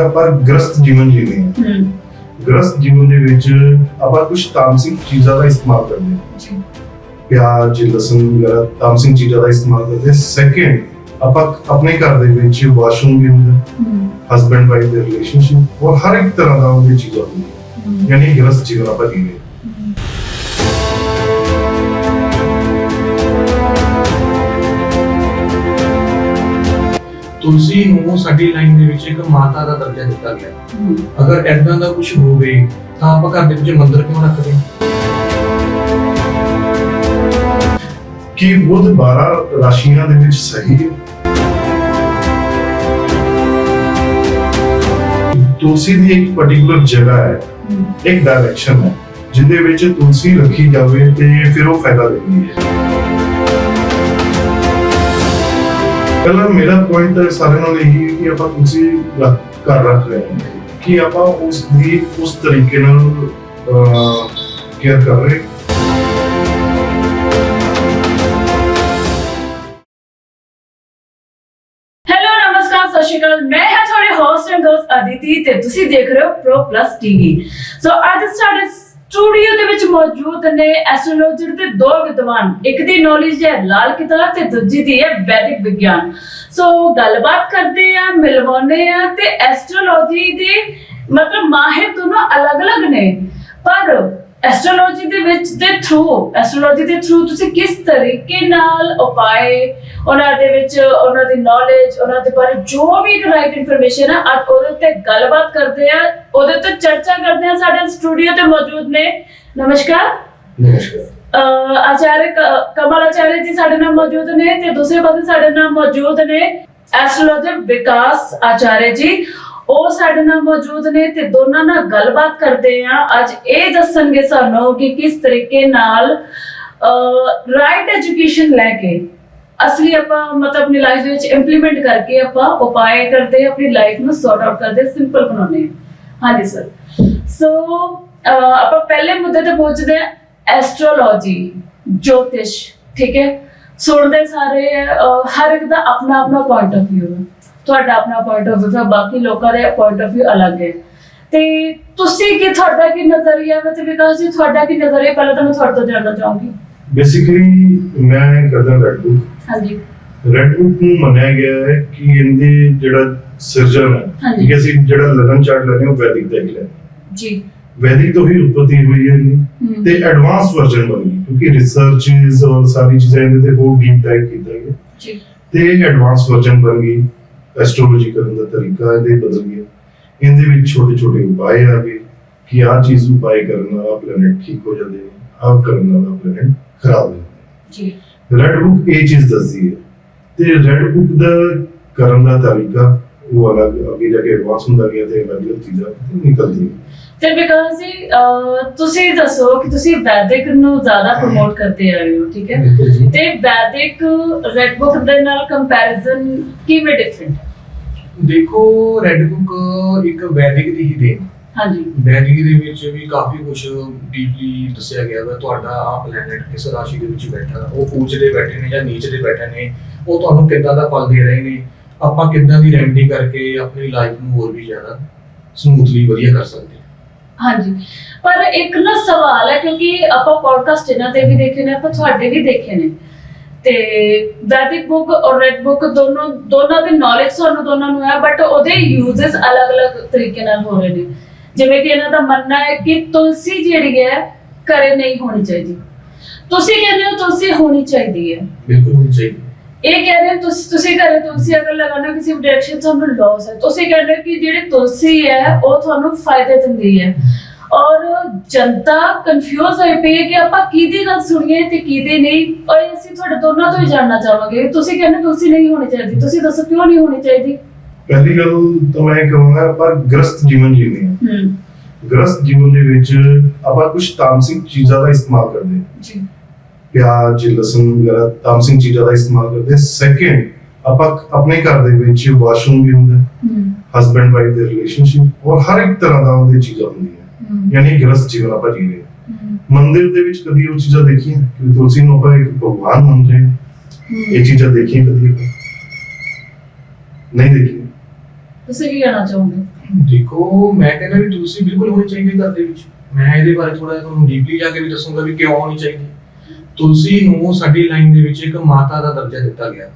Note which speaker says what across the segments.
Speaker 1: ਆਪਾਂ ਗ੍ਰਸਤ ਜੀਵਨ ਜੀਨੇ ਹਾਂ
Speaker 2: ਹੂੰ
Speaker 1: ਗ੍ਰਸਤ ਜੀਵਨ ਦੇ ਵਿੱਚ ਆਪਾਂ ਕੁਝ ਤਾਮਸਿਕ ਚੀਜ਼ਾਂ ਦਾ ਇਸਤੇਮਾਲ ਕਰਦੇ ਹਾਂ।
Speaker 2: ਜੀ।
Speaker 1: ਪਿਆਜ਼ ਲਸਣ ਵਗੈਰਾ ਤਾਮਸਿਕ ਚੀਜ਼ਾਂ ਦਾ ਇਸਤੇਮਾਲ ਕਰਦੇ ਹਾਂ। ਸੈਕਿੰਡ ਆਪਾਂ ਆਪਣੇ ਘਰ ਦੇ ਵਿੱਚ ਵਾਸ਼ਰੂਮ ਵੀ ਹੁੰਦਾ ਹਸਬੈਂਡ ਵਾਈਫ ਦੇ ਰਿਲੇਸ਼ਨਸ਼ਿਪ ਔਰ ਹਰ ਇੱਕ ਤਰ੍ਹਾਂ ਦਾ ਉਹਦੀ ਚੀਜ਼ਾਂ ਹੁੰਦੀਆਂ ਯਾਨੀ ਗ੍ਰਸਤ ਜੀਵਨ ਆਪਾਂ ਜੀ
Speaker 3: ਤੁਲਸੀ ਨੂੰ ਸਾਡੀ ਲਾਈਨ ਦੇ ਵਿੱਚ ਇੱਕ ਮਾਤਾ ਦਾ ਦਰਜਾ ਦਿੱਤਾ ਗਿਆ। ਅਗਰ ਐਦਾਂ ਦਾ ਕੁਝ ਹੋਵੇ, ਤਾਂ ਆਪਾਂ ਘਰ ਦੇ ਵਿੱਚ ਮੰਦਿਰ ਕਿਉਂ ਰੱਖਦੇ
Speaker 1: ਕਿ ਬੁੱਧ 12 ਰਾਸ਼ੀਆਂ ਦੇ ਵਿੱਚ ਸਹੀ ਹੈ? ਤੁਲਸੀ ਦੀ ਇੱਕ ਪਾਰਟਿਕੂਲਰ ਜਗ੍ਹਾ ਹੈ, ਇੱਕ ਡਾਇਰੈਕਸ਼ਨ ਹੈ ਜਿੰਦੇ ਵਿੱਚ ਤੁਲਸੀ ਰੱਖੀ ਜਾਵੇ ਤੇ ਫਿਰ ਉਹ ਫਾਇਦਾ ਦਿੰਦੀ ਹੈ। ਪਹਿਲਾਂ ਮੇਰਾ ਪੁਆਇੰਟ ਹੈ ਸਾਰਿਆਂ ਨਾਲ ਇਹੀ ਹੈ ਕਿ ਆਪਾਂ ਤੁਲਸੀ ਰੱਖ- ਘਰ ਰੱਖ ਰਹੇ ਹਾਂ ਕਿ ਆਪਾਂ ਉਸ ਦੀ ਉਸ ਤਰੀਕੇ ਨਾਲ ਕੇਅਰ ਕਰ ਰਹੇ ਹਾਂ।
Speaker 2: ਹੈਲੋ ਨਮਸਕਾਰ ਸਤਿ ਸ਼੍ਰੀ ਅਕਾਲ ਮੈਂ ਹਾਂ ਤੁਹਾਡੇ ਹੋਸਟ ਐਂਡ ਦੋਸਤ ਅਦਿਤੀ ਤੇ ਤੁਸੀਂ ਦੇਖ ਰਹੇ ਹੋ ਪ੍ਰੋ ਪਲੱਸ ਟੀਵੀ ਸੋ ਅੱਜ ਸਾਡੇ ਸਟੂਡੀਓ ਦੇ ਵਿੱਚ ਮੌਜੂਦ ਨੇ ਐਸਟ੍ਰੋਲੋਜਰ ਦੇ ਦੋ ਵਿਦਵਾਨ, ਇੱਕ ਦੀ ਨੌਲੇਜ ਹੈ ਲਾਲ ਕਿਤਾਬ ਤੇ ਦੂਜੀ ਦੀ ਹੈ ਵੈਦਿਕ ਵਿਗਿਆਨ। ਸੋ ਗੱਲਬਾਤ ਕਰਦੇ ਆ ਮਿਲਵਾਉਂਦੇ ਆ ਤੇ ਐਸਟ੍ਰੋਲੋਜੀ ਦੇ ਮਤਲਬ ਮਾਹਿਰ ਦੋਨੋਂ ਅਲੱਗ-ਅਲੱਗ ਨੇ। ਪਰ ਐਸਟ੍ਰੋਲੋਜੀ ਦੇ ਵਿੱਚ ਦੇ ਥਰੂ ਐਸਟ੍ਰੋਲੋਜੀ ਦੇ ਥਰੂ ਤੁਸੀਂ ਕਿਸ ਤਰੀਕੇ ਨਾਲ ਉਪਾਏ? ਉਹਨਾਂ ਦੇ ਵਿੱਚ ਉਹਨਾਂ ਦੀ ਨੌਲੇਜ ਉਹਨਾਂ ਦੇ ਬਾਰੇ ਜੋ ਵੀ ਰਾਈਟ ਇਨਫੋਰਮੇਸ਼ਨ ਆ ਆਪ ਉਹਦੇ ਉੱਤੇ ਗੱਲਬਾਤ ਕਰਦੇ ਆ ਉਹਦੇ ਤੇ ਚਰਚਾ ਕਰਦੇ ਆ ਸਾਡੇ ਸਟੂਡੀਓ ਤੇ ਮੌਜੂਦ ਨੇ। ਨਮਸਕਾਰ।
Speaker 1: ਨਮਸਕਾਰ।
Speaker 2: ਆਚਾਰਯ ਕਮਲ ਆਚਾਰਯ ਜੀ ਸਾਡੇ ਨਾਲ ਮੌਜੂਦ ਨੇ ਤੇ ਦੂਸਰੇ ਪਾਸੇ ਸਾਡੇ ਨਾਲ ਮੌਜੂਦ ਨੇ ਐਸਟ੍ਰੋਲੋਜਰ ਵਿਕਾਸ ਆਚਾਰਯ ਜੀ। ਉਹ ਸਾਡੇ ਨਾਲ ਮੌਜੂਦ ਨੇ ਤੇ ਦੋਨਾਂ ਨਾਲ ਗੱਲਬਾਤ ਕਰਦੇ ਆ। ਅੱਜ ਇਹ ਦੱਸਣਗੇ ਸਾਨੂੰ ਕਿ ਕਿਸ ਤਰੀਕੇ ਨਾਲ ਰਾਈਟ ਐਜੂਕੇਸ਼ਨ ਲੈ ਕੇ ਅਸਲੀ ਆਪਾਂ ਮਤਲਬ ਆਪਣੀ ਲਾਈਫ ਵਿੱਚ ਇੰਪਲੀਮੈਂਟ ਕਰਕੇ ਆਪਾਂ ਉਪਾਏ ਕਰਦੇ, ਆਪਣੀ ਲਾਈਫ ਨੂੰ ਸੌਰਟ ਆਊਟ ਕਰਦੇ ਸਿੰਪਲ ਬਣਾਉਂਦੇ ਹਾਂ ਹਾਂਜੀ ਸਰ ਸੋ ਆਪਾਂ ਪਹਿਲੇ ਮੁੱਦੇ ਤੇ ਪਹੁੰਚਦੇ ਹਾਂ ਐਸਟ੍ਰੋਲੋਜੀ ਜੋਤਿਸ਼, ਠੀਕ ਹੈ? ਸੁਣਦੇ ਸਾਰੇ ਹਰ ਇੱਕ ਦਾ ਆਪਣਾ ਆਪਣਾ ਪੁਆਇੰਟ ਆਫ View ਹੈ ਤੁਹਾਡਾ ਆਪਣਾ ਪੁਆਇੰਟ ਆਫ ਹੈ ਬਾਕੀ ਲੋਕਾਂ ਦਾ ਪੁਆਇੰਟ ਆਫ View ਅਲੱਗ ਹੈ। ਤੇ ਤੁਸੀਂ ਕੀ ਤੁਹਾਡਾ ਕੀ ਨਜ਼ਰੀਆ ਹੈ? ਤੇ ਵਿਕਾਸ ਜੀ ਤੁਹਾਡਾ ਕੀ ਨਜ਼ਰੀਆ ਪਹਿਲਾਂ ਤਾਂ ਮੈਂ ਤੁਹਾਡੇ ਤੋਂ ਜਾਣਨਾ ਚਾਹੂੰਗੀ।
Speaker 1: ਬੇਸਿਕਲੀ ਮੈਂ ਕਰਦਾ ਰੈਡ ਬੁੱਕ
Speaker 2: ਹਾਂਜੀ।
Speaker 1: ਰੈਡ ਬੁੱਕ ਨੂੰ ਮੰਨਿਆ ਗਿਆ ਹੈ ਕਿ ਇਹਦੇ ਜਿਹੜਾ ਸਿਰਜਣ ਹੈ। ਕਿ ਅਸੀਂ ਜਿਹੜਾ ਲਗਨ ਚਾਰਟ ਲੈਨੇ ਉਹ ਵੈਦਿਕ ਦਾ ਹੀ ਲੈਨੇ
Speaker 2: ਜੀ।
Speaker 1: ਵੈਦਿਕ ਤੋਂ ਹੀ ਉਤਪਤੀ ਹੋਈ ਹੈ ਤੇ ਐਡਵਾਂਸ ਵਰਜ਼ਨ ਬਣੀ ਕਿਉਂਕਿ ਰਿਸਰਚਸ ਔਰ ਸਾਰੀ ਚੀਜ਼ਾਂ ਇਹਦੇ ਤੇ ਹੋਰ ਡੀਪ ਡਾਈਵ ਕੀਤਾ ਗਿਆ।
Speaker 2: ਜੀ।
Speaker 1: ਤੇ ਐਡਵਾਂਸ ਵਰਜ਼ਨ ਬਣ ਗਈ। ਐਸਟ੍ਰੋਲੋਜੀ ਕਰਨ ਦਾ ਤਰੀਕਾ ਇਹਦੇ ਬਦਲ ਗਿਆ। ਇਹਦੇ ਵਿੱਚ ਛੋਟੇ ਛੋਟੇ ਉਪਾਅ ਆ ਗਏ ਕਿ ਆਹ ਚੀਜ਼ ਉਪਾਅ ਕਰਨ ਨਾਲ ਪਲੈਨਟ ਠੀਕ ਹੋ ਜਾਂਦੇ ਨੇ ਆਹ ਕਰਨ ਨਾਲ ਪਲੈਨਟ ਖਰਾਬ ਹੋ ਜਾਂਦੇ
Speaker 2: ਜੀ।
Speaker 1: ਰੈਡ ਬੁੱਕ ਇਹ ਚੀਜ਼ ਦੱਸਦੀ ਹੈ। ਤੇ ਰੈਡ ਬੁੱਕ ਦਾ ਕਰਨ ਦਾ ਤਰੀਕਾ ਉਹ ਅਲੱਗ ਅੱਗੇ ਜਾ ਕੇ ਐਡਵਾਂਸ ਹੁੰਦਾ ਗਿਆ ਤੇ ਅਲੱਗ ਅਲੱਗ ਚੀਜ਼ਾਂ ਨਿਕਲਦੀਆਂ।
Speaker 2: ਤੇ ਵਿਕਾਸ ਜੀ ਅਹ, ਤੁਸੀਂ ਦੱਸੋ ਕਿ ਤੁਸੀਂ ਵੈਦਿਕ ਨੂੰ ਜ਼ਿਆਦਾ ਪ੍ਰਮੋਟ ਕਰਦੇ ਆ ਰਹੇ ਹੋ ਠੀਕ ਹੈ?
Speaker 3: ਬਿਲਕੁਲ ਜੀ।
Speaker 2: ਤੇ ਵੈਦਿਕ ਰੈਡ ਬੁੱਕ ਦੇ ਨਾਲ ਕੰਪੈਰੀਜ਼ਨ ਕਿਵੇਂ ਡਿਫਰੈਂਟ
Speaker 3: ਦੇਖੋ ਰੈੱਡ ਬੁੱਕ ਇੱਕ ਵੈਦਿਕ ਦੀ ਹੀ ਦੇਣ।
Speaker 2: ਹਾਂਜੀ।
Speaker 3: ਵੈਦਿਕ ਦੇ ਵਿੱਚ ਵੀ ਕਾਫੀ ਕੁਝ ਡੀਪਲੀ ਦੱਸਿਆ ਗਿਆ ਵਾ। ਤੁਹਾਡਾ ਆ ਪਲੈਨਟ ਕਿਸ ਰਾਸ਼ੀ ਦੇ ਵਿੱਚ ਬੈਠਾ? ਉਹ ਉੱਚ ਦੇ ਬੈਠੇ ਨੇ ਜਾਂ ਨੀਚ ਦੇ ਬੈਠੇ ਨੇ? ਉਹ ਤੁਹਾਨੂੰ ਕਿੱਦਾਂ ਦਾ ਫਲ ਦੇ ਰਹੇ ਨੇ? ਆਪਾਂ ਕਿੱਦਾਂ ਦੀ ਰੈਮਡੀ ਕਰਕੇ ਆਪਣੀ ਲਾਈਫ ਨੂੰ ਹੋਰ ਵੀ ਜ਼ਿਆਦਾ ਸਮੂਥਲੀ ਵਧੀਆ ਕਰ ਸਕਦੇ ਹਾਂ?
Speaker 2: ਹਾਂਜੀ। ਪਰ ਇੱਕ ਨਾ ਸਵਾਲ ਹੈ, ਕਿਉਂਕਿ ਆਪਾਂ ਪੋਡਕਾਸਟ ਇਹਨਾਂ ਤੇ ਵੀ ਦੇਖੇ ਨੇ, ਆਪਾਂ ਤੁਹਾਡੇ ਵੀ ਦੇਖੇ ਨੇ। ਤੇ ਵੈਦਿਕ ਬੁੱਕ ਔਰ ਰੈਡ ਬੁੱਕ ਦੋਨੋਂ, ਦੋਨਾਂ ਦੀ ਨੌਲੇਜ ਸਾਨੂੰ ਦੋਨਾਂ ਨੂੰ ਹੈ ਬਟ ਉਹਦੇ ਯੂਜ਼ਸ ਅਲੱਗ-ਅਲੱਗ ਤਰੀਕੇ ਨਾਲ ਹੋ ਰਹੇ ਨੇ। ਜਿਵੇਂ ਕਿ ਇਹਨਾਂ ਦਾ ਮੰਨਣਾ ਹੈ ਕਿ ਤੁਲਸੀ ਜਿਹੜੀ ਹੈ, ਘਰੇ ਨਹੀਂ ਹੋਣੀ ਚਾਹੀਦੀ। ਤੁਸੀਂ ਕਹਿੰਦੇ ਹੋ ਤੁਲਸੀ ਹੋਣੀ ਚਾਹੀਦੀ ਹੈ।
Speaker 3: ਬਿਲਕੁਲ ਹੋਣੀ ਚਾਹੀਦੀ।
Speaker 2: ਇਹ ਕਹਿ ਰਹੇ ਤੁਸੀਂ ਤੁਸੀਂ ਘਰੇ ਤੁਲਸੀ ਅਗਰ ਲਗਾਉਣਾ ਕਿਸੇ ਡਾਇਰੈਕਸ਼ਨ ਤੁਹਾਨੂੰ ਲਾਸ ਹੈ। ਤੁਸੀਂ ਕਹਿੰਦੇ ਹੋ ਕਿ ਜਿਹੜੀ ਤੁਲਸੀ ਹੈ ਉਹ ਤੁਹਾਨੂੰ ਫਾਇਦੇ ਦਿੰਦੀ ਹੈ। ਔਰ ਜਨਤਾ ਕਨਫਿਊਜ਼ ਹੋਈ ਪਈ ਹੈ ਕਿ ਆਪਾਂ ਕਿਹਦੀ ਗੱਲ ਸੁਣੀਏ ਤੇ ਕਿਹਦੀ ਨਹੀਂ। ਔਰ ਅਸੀਂ ਤੁਹਾਡੇ ਦੋਨਾਂ ਤੋਂ ਹੀ ਜਾਣਨਾ ਚਾਹਾਂਗੇ। ਤੁਸੀਂ ਕਹਿੰਦੇ ਤੁਲਸੀ ਨਹੀਂ ਹੋਣੀ ਚਾਹੀਦੀ। ਤੁਸੀਂ ਦੱਸੋ ਕਿਉਂ ਨਹੀਂ ਹੋਣੀ ਚਾਹੀਦੀ?
Speaker 1: ਪਹਿਲੀ ਗੱਲ ਤਾਂ ਮੈਂ ਕਹਾਂਗਾ ਆਪਾਂ ਗ੍ਰਸਤ ਜੀਵਨ ਹਾਂ।
Speaker 2: ਹੂੰ।
Speaker 1: ਗ੍ਰਸਤ ਜੀਵਨ ਦੇ ਵਿੱਚ ਆਪਾਂ ਕੁਝ ਤਾਮਸਿਕ ਚੀਜ਼ਾਂ ਦਾ ਇਸਤੇਮਾਲ ਕਰਦੇ ਹਾਂ।
Speaker 2: ਜੀ।
Speaker 1: ਪਿਆਜ਼ ਲਸਣ ਵਗੈਰਾ ਤਾਮਸਿਕ ਚੀਜ਼ਾਂ ਦਾ ਇਸਤੇਮਾਲ ਕਰਦੇ ਹਾਂ। ਸੈਕਿੰਡ ਆਪਾਂ ਆਪਣੇ ਘਰ ਦੇ ਵਿੱਚ ਵਾਸ਼ਰੂਮ ਵੀ ਹੁੰਦਾ
Speaker 2: ਹੂੰ।
Speaker 1: ਹਸਬੈਂਡ ਵਾਈਫ ਦੇ ਰਿਲੇਸ਼ਨਸ਼ਿਪ ਔਰ ਹਰ ਇੱਕ ਤਰ੍ਹਾਂ ਦਾ ਉਹਦੇ ਚੀਜ਼ਾਂ ਹੁੰਦੀਆਂ
Speaker 2: ਹੂੰ,
Speaker 1: ਯਾਨੀ ਗ੍ਰਸਤ ਜੀਵਨ ਆਪਾਂ ਜੀ ਰਹੇ ਮੰਦਿਰ ਦੇ ਵਿੱਚ ਕਦੀ ਉਹ ਚੀਜ਼ਾਂ ਦੇਖੀਆਂ? ਕਿ ਤੁਲਸੀ ਨੂੰ ਆਪਾਂ ਇੱਕ ਭਗਵਾਨ ਮੰਨ ਰਹੇ ਹਾਂ। ਇਹ ਚੀਜ਼ਾਂ ਦੇਖੀਆਂ ਕਦੀ? ਨਹੀਂ ਦੇਖੀਆਂ।
Speaker 2: ਤੁਸੀਂ ਕੀ ਕਹਿਣਾ ਚਾਹੋਗੇ?
Speaker 3: ਦੇਖੋ ਮੈਂ ਕਹਿੰਦਾ ਵੀ ਤੁਲਸੀ ਬਿਲਕੁਲ ਹੋਣੀ ਚਾਹੀਦੀ ਘਰ ਦੇ ਵਿੱਚ। ਮੈਂ ਇਹਦੇ ਬਾਰੇ ਥੋੜਾ ਤੁਹਾਨੂੰ ਡੀਪਲੀ ਜਾ ਕੇ ਵੀ ਦੱਸੂਗਾ ਵੀ ਕਿਉਂ ਹੋਣੀ ਚਾਹੀਦੀ ਤੁਲਸੀ ਨੂੰ ਸਾਡੀ ਲਾਈਨ ਦੇ ਵਿੱਚ ਇੱਕ ਮਾਤਾ ਦਾ ਦਰਜਾ ਦਿੱਤਾ ਗਿਆ।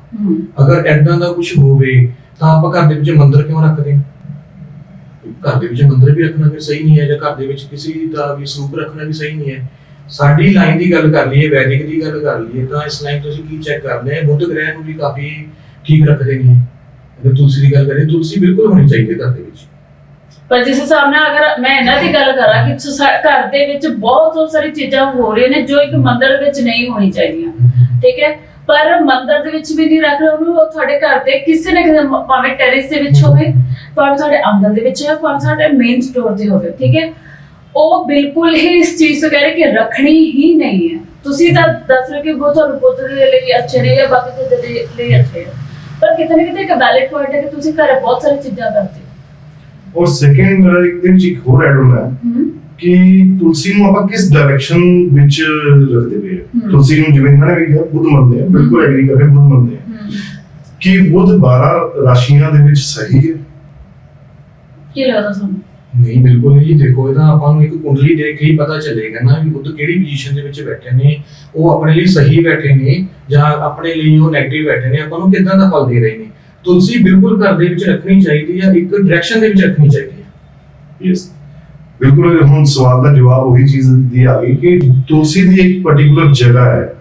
Speaker 3: ਅਗਰ ਐਦਾਂ ਦਾ ਕੁਝ ਹੋਵੇ ਤਾਂ ਆਪਾਂ ਘਰ ਦੇ ਵਿੱਚ ਮੰਦਿਰ ਕਿਉਂ ਰੱਖਦੇ ਹਾਂ? ਘਰ ਦੇ ਵਿੱਚ ਮੰਦਿਰ ਵੀ ਰੱਖਣਾ ਫਿਰ ਸਹੀ ਨਹੀਂ ਹੈ ਜਾਂ ਘਰ ਦੇ ਵਿੱਚ ਕਿਸੇ ਦਾ ਵੀ ਸਰੂਪ ਰੱਖਣਾ ਵੀ ਸਹੀ ਨਹੀਂ ਹੈ। ਸਾਡੀ ਲਾਈਨ ਦੀ ਗੱਲ ਕਰ ਲਈਏ ਵੈਦਿਕ ਦੀ ਗੱਲ ਕਰ ਲਈਏ ਤਾਂ ਇਸ ਲਾਈਨ ਤੁਸੀਂ ਕੀ ਚੈੱਕ ਕਰਦੇ ਹੋ? ਬੁੱਧ ਗ੍ਰਹਿ ਨੂੰ ਵੀ ਕਾਫੀ ਠੀਕ ਰੱਖਦੇ ਨੇ। ਅਗਰ ਤੁਲਸੀ ਦੀ ਗੱਲ ਕਰੀਏ ਤੁਲਸੀ ਬਿਲਕੁਲ ਹੋਣੀ ਚਾਹੀਦੀ ਹੈ ਘਰ ਦੇ ਵਿੱਚ।
Speaker 2: ਪਰ ਜਿਸ ਹਿਸਾਬ ਨਾਲ ਅਗਰ ਮੈਂ ਇਹਨਾਂ ਦੀ ਗੱਲ ਕਰਾਂ ਕਿ ਸੋਸਾ- ਘਰ ਦੇ ਵਿੱਚ ਬਹੁਤ ਸਾਰੀ ਚੀਜ਼ਾਂ ਹੋ ਰਹੀਆਂ ਨੇ ਜੋ ਇੱਕ ਮੰਦਿਰ ਵਿੱਚ ਨਹੀਂ ਹੋਣੀ ਚਾਹੀਦੀਆਂ। ਠੀਕ ਹੈ? ਪਰ ਮੰਦਿਰ ਦੇ ਵਿੱਚ ਵੀ ਨਹੀਂ ਰੱਖ ਰਹੇ, ਉਹਨੂੰ ਉਹ ਤੁਹਾਡੇ ਘਰ ਦੇ ਕਿਸੇ ਨਾ ਕਿਸੇ ਮ- ਭਾਵੇਂ ਟੈਰਿਸ ਦੇ ਵਿੱਚ ਹੋਵੇ, ਭਾਵੇਂ ਤੁਹਾਡੇ ਆਂਗਣ ਦੇ ਵਿੱਚ ਹੈ ਭਾਵੇਂ ਤੁਹਾਡੇ ਮੇਨ ਸਟੋਰ ਤੇ ਹੋਵੇ, ਠੀਕ ਹੈ? ਉਹ ਬਿਲਕੁਲ ਹੀ ਇਸ ਚੀਜ਼ ਤੋਂ ਕਹਿ ਰਹੇ ਕਿ ਰੱਖਣੀ ਹੀ ਨਹੀਂ ਹੈ। ਤੁਸੀਂ ਤਾਂ ਦੱਸ ਰਹੇ ਕਿ ਉਹ ਤੁਹਾਨੂੰ ਬੁੱਧ ਦੇ ਲਈ ਅੱਛੇ ਨੇ ਜਾਂ ਬਾਕੀ ਦੇ ਲਈ ਅੱਛੇ ਹੈ ਪਰ ਕਿਤੇ ਨਾ ਕਿਤੇ ਇੱਕ ਵੈਲਿਡ ਪੁਆਇੰਟ ਹੈ ਕਿ ਤੁਸੀਂ ਘਰ ਬਹੁਤ ਸਾਰੀ ਚੀਜ਼ਾਂ ਕਰਦੇ ਹੋ
Speaker 1: ਔਰ ਸੈਕੰਡ ਮੇਰਾ ਇੱਕ ਦਿਨ ਚ ਇੱਕ ਹੋਰ ਐਡ ਹੋਣਾ ਹੈ ਕਿ ਤੁਲਸੀ ਨੂੰ ਆਪਾਂ ਕਿਸ ਡਾਇਰੈਕਸ਼ਨ ਵਿੱਚ ਰੱਖਦੇ ਪਏ ਹਾਂ। ਤੁਲਸੀ ਨੂੰ ਜਿਵੇਂ ਇਹਨਾਂ ਨੇ ਵੀ ਕਿਹਾ ਬੁੱਧ ਮੰਨਦੇ ਆ ਬਿਲਕੁਲ ਐਗਰੀ ਕਰ ਰਹੇ ਬੁੱਧ ਮੰਨਦੇ ਆ। ਕਿ ਬੁੱਧ 12 ਰਾਸ਼ੀਆਂ ਦੇ ਵਿੱਚ ਸਹੀ ਹੈ?
Speaker 2: ਕੀ ਲੱਗਦਾ ਤੁਹਾਨੂੰ?
Speaker 3: ਨਹੀਂ ਬਿਲਕੁਲ ਨਹੀਂ ਜੀ। ਦੇਖੋ ਇਹਦਾ ਆਪਾਂ ਨੂੰ ਇੱਕ ਕੁੰਡਲੀ ਦੇਖ ਕੇ ਹੀ ਪਤਾ ਚੱਲੇਗਾ ਨਾ ਵੀ ਬੁੱਧ ਕਿਹੜੀ ਪੋਜੀਸ਼ਨ ਦੇ ਵਿੱਚ ਬੈਠੇ ਨੇ। ਉਹ ਆਪਣੇ ਲਈ ਸਹੀ ਬੈਠੇ ਨੇ ਜਾਂ ਆਪਣੇ ਲਈ ਉਹ 네ਗੇਟਿਵ ਬੈਠੇ ਨੇ। ਆਪਾਂ ਨੂੰ ਕਿੱਦਾਂ ਦਾ ਫਲ ਦੇ ਰਹੇ ਨੇ? ਤੁਲਸੀ ਬਿਲਕੁਲ ਘਰ ਦੇ ਵਿੱਚ ਰੱਖਣੀ ਚਾਹੀਦੀ ਹੈ ਇੱਕ ਡਾਇਰੈਕਸ਼ਨ ਦੇ ਵਿੱਚ ਰੱਖਣੀ ਚਾਹੀਦੀ ਹੈ।
Speaker 1: ਯੈਸ ਬਿਲਕੁਲ ਹੁਣ ਸਵਾਲ ਦਾ ਜਵਾਬ ਉਹੀ ਚੀਜ਼ ਦੀ ਆ ਗਈ ਕਿ ਤੁਲਸੀ ਦੀ ਇੱਕ ਪਾਰਟਿਕੂਲਰ ਜਗ੍ਹਾ ਹੈ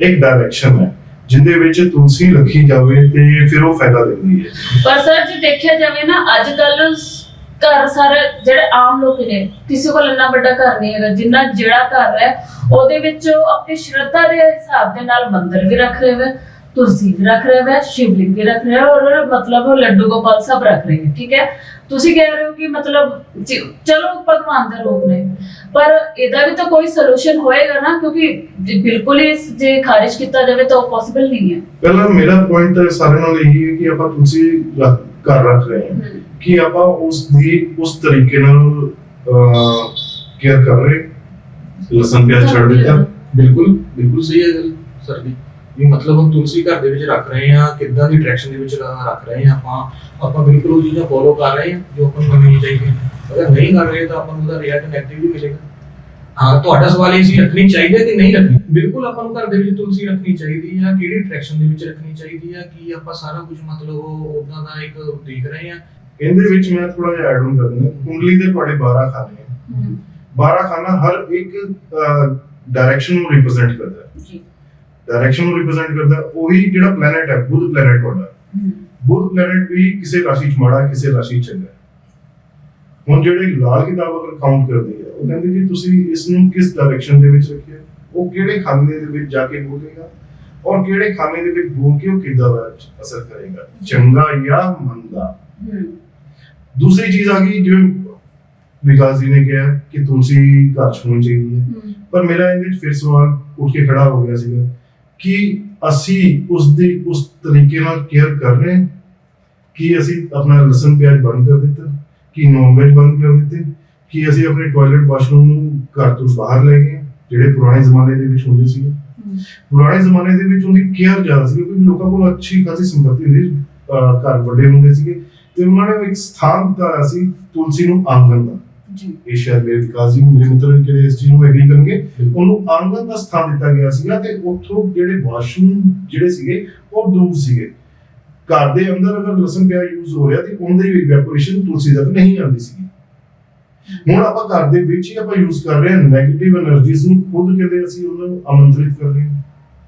Speaker 1: ਇੱਕ ਡਾਇਰੈਕਸ਼ਨ ਹੈ ਜਿੰਦੇ ਵਿੱਚ ਤੁਲਸੀ ਰੱਖੀ ਜਾਵੇ ਤੇ ਫਿਰ ਉਹ ਫਾਇਦਾ ਦਿੰਦੀ ਹੈ।
Speaker 2: ਪਰ ਸਰ ਜੇ ਦੇਖਿਆ ਜਾਵੇ ਨਾ ਅੱਜ ਕੱਲ ਘਰ ਸਾਰੇ ਜਿਹੜੇ ਆਮ ਲੋਕ ਨੇ ਕਿਸੇ ਕੋਲ ਇੰਨਾ ਵੱਡਾ ਘਰ ਨਹੀਂ ਹੈਗਾ ਜਿੰਨਾ ਜਿਹੜਾ ਘਰ ਹੈ ਉਹਦੇ ਵਿੱਚ ਉਹ ਆਪਣੀ ਸ਼ਰਧਾ ਦੇ ਹਿਸਾਬ ਦੇ ਨਾਲ ਮੰਦਿਰ ਵੀ ਰੱਖ ਰਹੇ ਵੇ ਵੀ ਰੱਖ ਰਹੇ ਵੇ ਸ਼ਿਵਲਿੰਗ ਵੀ ਰੱਖ ਰਹੇ ਹੋ ਔਰ ਮਤਲਬ ਉਹ ਲੱਡੂ ਗੋਪਾਲ ਸਭ ਰੱਖ ਰਹੇ ਨੇ ਠੀਕ ਹੈ ਤੁਸੀਂ ਕਹਿ ਰਹੇ ਹੋ ਕਿ ਮਤਲਬ ਚਲੋ ਭਗਵਾਨ ਦੇ ਰੂਪ ਨੇ ਪਰ ਇਹਦਾ ਵੀ ਤਾਂ ਕੋਈ ਸੋਲੂਸ਼ਨ ਹੋਏਗਾ ਨਾ ਕਿਉਂਕਿ ਬਿਲਕੁਲ ਹੀ ਇਸ- ਜੇ ਖਾਰਿਜ ਕੀਤਾ ਜਾਵੇ ਤਾਂ ਉਹ ਪੋਸੀਬਲ ਨਹੀਂ ਹੈ
Speaker 1: ਪਹਿਲਾਂ ਮੇਰਾ ਪੁਆਇੰਟ ਤਾਂ ਸਾਰੇ ਨਾਲ ਇਹੀ ਹੈ ਕਿ ਆਪਾਂ ਰੱਖ- ਘਰ ਰੱਖ ਰਹੇ ਹਾਂ ਕਿ ਆਪਾਂ ਉਸ ਦੀ ਉਸ ਤਰੀਕੇ ਨਾਲ ਕੇਅਰ ਕਰ ਰਹੇ ਲਸਣ ਪਿਆਜ਼ ਛੱਡ ਦਿੱਤਾ
Speaker 3: ਬਿਲਕੁਲ ਬਿਲਕੁਲ ਸਹੀ ਹੈ ਗੱਲ ਸਰ ਦੀ ਵੀ ਮਤਲਬ हम ਤੁਲਸੀ ਘਰ ਦੇ ਵਿੱਚ ਰੱਖ ਰਹੇ ਹਾਂ ਕਿੱਦਾਂ ਦੀ ਡਾਇਰੈਕਸ਼ਨ ਦੇ ਵਿੱਚ ਰੱਖ ਰਹੇ ਹਾਂ ਆਪਾਂ ਆਪਾਂ ਬਿਲਕੁਲ ਉਹ ਚੀਜ਼ਾਂ ਫੋਲੋ ਕਰ ਰਹੇ ਹਾਂ ਜੋ ਆਪਾਂ ਨੂੰ ਕਰਨੀ ਚਾਹੀਦੀਆਂ ਅਗਰ ਨਹੀਂ ਕਰ ਰਹੇ ਤਾਂ ਆਪਾਂ ਨੂੰ ਉਹਦਾ ਰਿਜ਼ਲਟ ਨੈਗੇਟਿਵ ਵੀ ਮਿਲੇਗਾ। ਹਾਂ ਤੁਹਾਡਾ ਸਵਾਲ ਇਹ ਸੀ ਰੱਖਣੀ ਚਾਹੀਦੀ ਹੈ ਕਿ ਨਹੀਂ ਰੱਖਣੀ? ਬਿਲਕੁਲ ਆਪਾਂ ਨੂੰ ਘਰ ਦੇ ਵਿੱਚ ਤੁਲਸੀ ਰੱਖਣੀ ਚਾਹੀਦੀ ਹੈ ਕਿਹੜੀ ਡਾਇਰੈਕਸ਼ਨ ਦੇ ਵਿੱਚ ਰੱਖਣੀ ਚਾਹੀਦੀ ਹੈ ਕੀ ਆਪਾਂ ਸਾਰਾ ਕੁਝ ਮਤਲਬ ਉਹ ਉਦਾਂ ਦਾ ਇੱਕ ਦੇਖ ਰਹੇ ਹਾਂ?
Speaker 1: ਇਹਦੇ ਵਿੱਚ ਮੈਂ ਥੋੜਾ ਜਿਹਾ ਐਡ ਆਨ ਕਰ ਦਿੰਦਾ ਕੁੰਡਲੀ ਦੇ ਤੁਹਾਡੇ 12 ਖਾਨੇ ਹੈ 12 ਖਾਨਾ ਹਰ ਇੱਕ ਡਾਇਰੈਕਸ਼ਨ ਨੂੰ ਰਿਪਰੈਜ਼ੈਂਟ ਕਰਦਾ ਹੈ।
Speaker 2: ਜੀ।
Speaker 1: ਡਾਇਰੈਕਸ਼ਨ ਨੂੰ ਰਿਪਰੈਜ਼ੈਂਟ ਕਰਦਾ ਹੈ। ਉਹੀ ਜਿਹੜਾ ਪਲੈਨਟ ਹੈ ਬੁੱਧ ਪਲੈਨਟ ਤੁਹਾਡਾ। ਬੁੱਧ ਪਲੈਨਟ ਵੀ ਕਿਸੇ ਰਾਸ਼ੀ ਚ ਮਾੜਾ ਕਿਸੇ ਰਾਸ਼ੀ ਚ ਚੰਗਾ। ਹੈ। ਹੁਣ ਜਿਹੜੇ ਲਾਲ ਕਿਤਾਬ ਅਗਰ ਕਾਊਂਟ ਕਰਦੇ ਆ ਉਹ ਕਹਿੰਦੇ ਜੀ ਤੁਸੀਂ ਇਸ ਨੂੰ ਕਿਸ ਡਾਇਰੈਕਸ਼ਨ ਦੇ ਵਿੱਚ ਰੱਖਿਆ? ਉਹ ਕਿਹੜੇ ਖਾਨੇ ਦੇ ਵਿੱਚ ਜਾ ਕੇ ਬੋਲੇਗਾ? ਔਰ ਕਿਹੜੇ ਖਾਨੇ ਦੇ ਵਿੱਚ ਬੋਲ ਕੇ ਉਹ ਕਿੱਦਾਂ ਅਸਰ ਕਰੇਗਾ? ਚੰਗਾ ਜਾਂ ਮੰਦਾ? ਦੂਸਰੀ ਚੀਜ਼ ਆ ਗਈ ਜਿਵੇਂ ਵਿਕਾਸ ਜੀ ਨੇ ਕਿਹਾ ਕਿ ਤੁਲਸੀ ਘਰ ਚ ਹੋਣੀ ਚਾਹੀਦੀ ਹੈ। ਪਰ ਮੇਰਾ ਇਹਦੇ ਵਿੱਚ ਫਿਰ ਸਵਾਲ ਉੱਠ ਕੇ ਖੜਾ ਹੋ ਗਿਆ ਸੀਗਾ। ਕਿ ਅਸੀਂ ਉਸ ਦੀ, ਉਸ ਤਰੀਕੇ ਨਾਲ ਕੇਅਰ ਕਰ ਰਹੇ ਹਾਂ, ਕਿ ਅਸੀਂ ਆਪਣਾ ਲਸਣ ਪਿਆਜ਼ ਬੰਦ ਕਰ ਦਿੱਤਾ, ਕਿ ਨੌਨ ਵੈਜ ਬੰਦ ਕਰ ਦਿੱਤੇ, ਕਿ ਅਸੀਂ ਆਪਣੇ ਟਾਇਲਟ ਵਾਸ਼ਰੂਮ ਨੂੰ ਘਰ ਤੋਂ ਬਾਹਰ ਲੈ ਗਏ, ਜਿਹੜੇ ਪੁਰਾਣੇ ਜ਼ਮਾਨੇ ਦੇ ਵਿੱਚ ਹੁੰਦੇ ਸੀ ਪੁਰਾਣੇ ਜ਼ਮਾਨੇ ਦੇ ਵਿੱਚ ਉਹਦੀ ਕੇਅਰ ਜ਼ਿਆਦਾ ਸੀ ਕਿਉਂਕਿ ਲੋਕਾਂ ਕੋਲ ਅੱਛੀ ਖਾਸੀ ਸੰਪਤੀ ਹੁੰਦੀ ਘਰ ਵੱਡੇ ਹੁੰਦੇ ਸੀਗੇ, ਤੇ ਉਹਨਾਂ ਨੇ ਇੱਕ ਸਥਾਨ ਦਿੱਤਾ ਸੀ ਤੁਲਸੀ ਨੂੰ ਆਂਗਣ ਦਾ।
Speaker 2: ਜੀ।
Speaker 1: ਏਸ਼ੀਆ ਦੇ ਵਿਕਾਸ ਜੀ ਮੇਰੇ ਮਿੱਤਰ ਕਿਹੜੇ ਇਸ ਚੀਜ਼ ਨੂੰ ਐਗਰੀ ਕਰਨਗੇ ਉਹਨੂੰ ਆਂਗਨ ਦਾ ਸਥਾਨ ਦਿੱਤਾ ਗਿਆ ਸੀਗਾ ਤੇ ਉੱਥੋਂ ਜਿਹੜੇ ਵਾਸ਼ਰੂਮ ਜਿਹੜੇ ਸੀਗੇ ਉਹ ਦੂਰ ਸੀਗੇ। ਘਰ ਦੇ ਅੰਦਰ ਅਗਰ ਲਸਣ ਪਿਆ ਯੂਜ਼ ਹੋ ਰਿਹਾ ਤੇ ਉਹਦੇ ਵੀ ਇਵੈਪੋਰੇਸ਼ਨ ਤੁਲਸੀ ਤੱਕ ਨਹੀਂ ਆਉਂਦੀ ਸੀ ਹੁਣ ਆਪਾਂ ਘਰ ਦੇ ਵਿੱਚ ਹੀ ਆਪਾਂ ਯੂਜ਼ ਕਰ ਰਹੇ ਹਾਂ 네ਗੇਟਿਵ એનર્ਜੀਜ਼ ਨੂੰ ਖੁਦ ਕਹਿੰਦੇ ਅਸੀਂ ਉਹਨੂੰ ਆਮੰਤਰਿਤ ਕਰ ਰਹੇ ਹਾਂ।